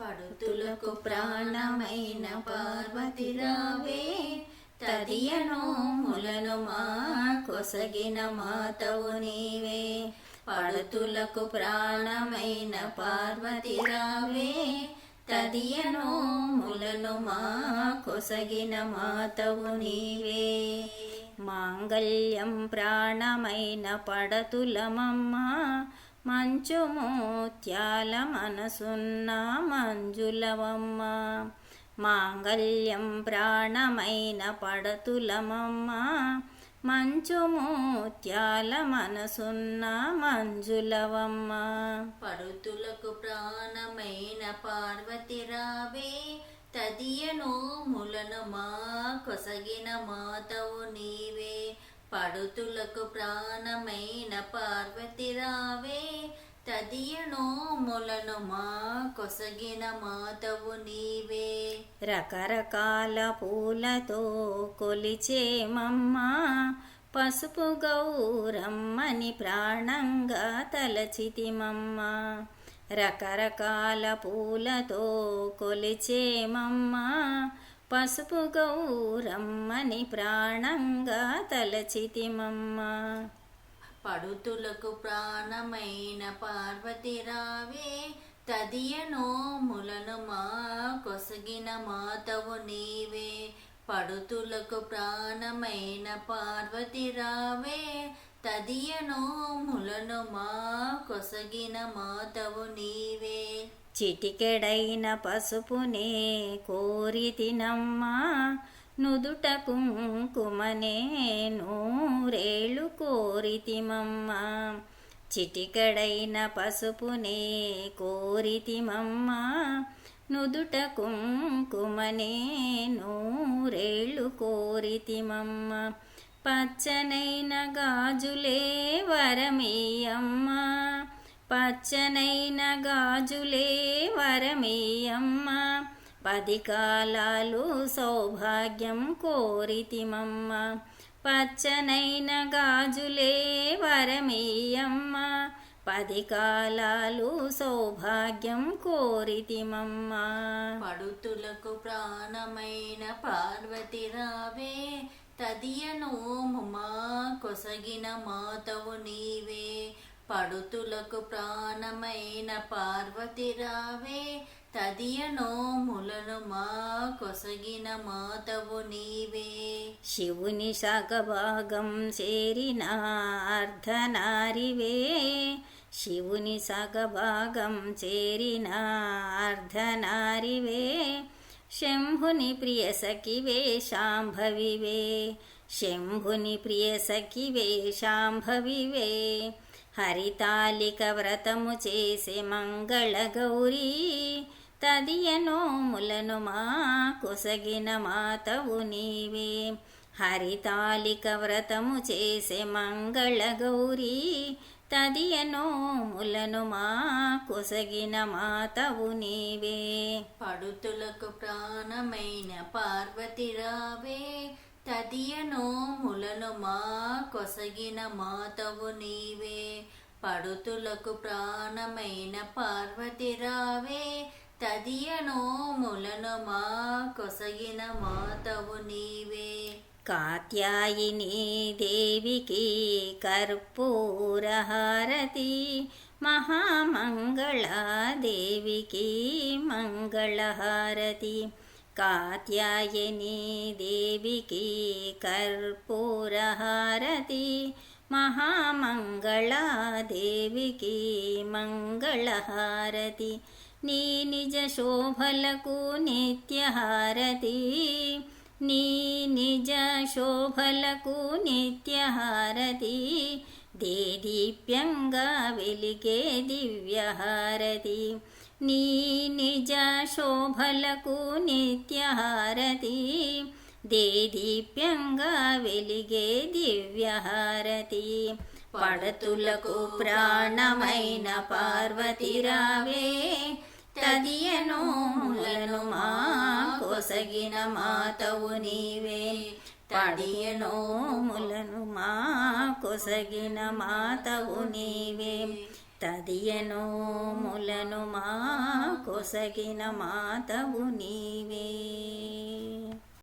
పడుతులకు ప్రాణమైన పార్వతి రావే తదియను ములను మా కొసగిన మాతవు నీవే. పడుతులకు ప్రాణమైన పార్వతి రావే తదియను ములను మా కొసగిన మాతవు నీవే. మాంగళ్యం ప్రాణమైన పడతులమమ్మా మంచు ముత్యాల మనసున్న మంజులవమ్మ మాంగళ్యం ప్రాణమైన పడతులమమ్మ మంచు ముత్యాల మనసున్న మంజులవమ్మ. పడుతులకు ప్రాణమైన పార్వతి రావే తదియను ములను మా కొసగిన మాతవు నీవే. పడుతులకు ప్రాణమైన పార్వతి రావే తదియనోములను మా కొసగిన మాతవు నీవే. రకరకాల పూలతో కొలిచేమమ్మా పసుపు గౌరమ్మని ప్రాణంగా తలచితిమమ్మ రకరకాల పూలతో కొలిచేమమ్మా పసుపు గౌరమ్మని ప్రాణంగా తలచితిమమ్మ. పడుతులకు ప్రాణమైన పార్వతి రావే తదియనో ములను మా కొసగిన మాతవు నీవే. పడుతులకు ప్రాణమైన పార్వతి రావే తదియనో ములను మా కొసగిన మాతవు నీవే. చిటికెడైన పసుపునే కోరి తినమ్మా నుదుట కుంకుమనే నూరేళ్ళు కోరితిమమ్మా. చిటికడైన పసుపునే కోరితిమమ్మా. నుదుట కుంకుమనే నూరేళ్ళు కోరితిమమ్మ. పచ్చనైన గాజులే వరమీయమ్మా. పచ్చనైన గాజులే వరమేయమ్మ. పది కాలాలు సౌభాగ్యం కోరితిమమ్మ. పచ్చనైన గాజులే వరమేయమ్మ. పది కాలాలు సౌభాగ్యం కోరితిమమ్మ. పడుతులకు ప్రాణమైన పార్వతి రావే తదియను మా కొసగిన మాతవు నీవే. పడుతులకు ప్రాణమైన పార్వతి రావే తదియనో ములను మా కొసగిన మాతవు నీవే. శివుని సగభాగం చేరిన అర్ధనారివే. శివుని సగభాగం చేరిన అర్ధనారివే. శంభుని ప్రియ సఖివే శాంభవివే. శంభుని ప్రియ సఖివే శాంభవివే హరితాలిక వ్రతము చేసే మంగళ గౌరీ తదియనోములను మా కొసగిన మాతవు నీవే. హరితాలిక వ్రతము చేసే మంగళ గౌరీ తదియనోములను మా కొసగిన మాతవు నీవే. పడుతులకు ప్రాణమైన పార్వతి రావే తదియనో ములను మా కొసగిన మాతవు నీవే. పడుతులకు ప్రాణమైన పార్వతి రావే. తదియనో ములను మా కొసగిన మాతవు నీవే. కాత్యాయిని దేవికి కర్పూరహారతి. మహామంగళ దేవికి మంగళహారతి. कात्यायिनी कात्यायिनीदेविकी कर्पूरहारति महामङ्गलादेविकी मङ्गलहारति नी निजशोभलकु नित्यहारति नी निजशोभलकु नित्यहारति दे दीप्यङ्गा बिलिगे दिव्यहारति నీ నిజ శోభలకు నిత్యహారతి. దేదీప్యంగా వెలిగే దివ్యహారతి. పడతులకు ప్రాణమైన పార్వతి రావే తదియను ములను మా కొసగిన మాతవు నీవే. తడియను ములను మా కొసగిన మాతవు నీవే. తదియనో ములను మా కొసగిన మాతవు నీవే.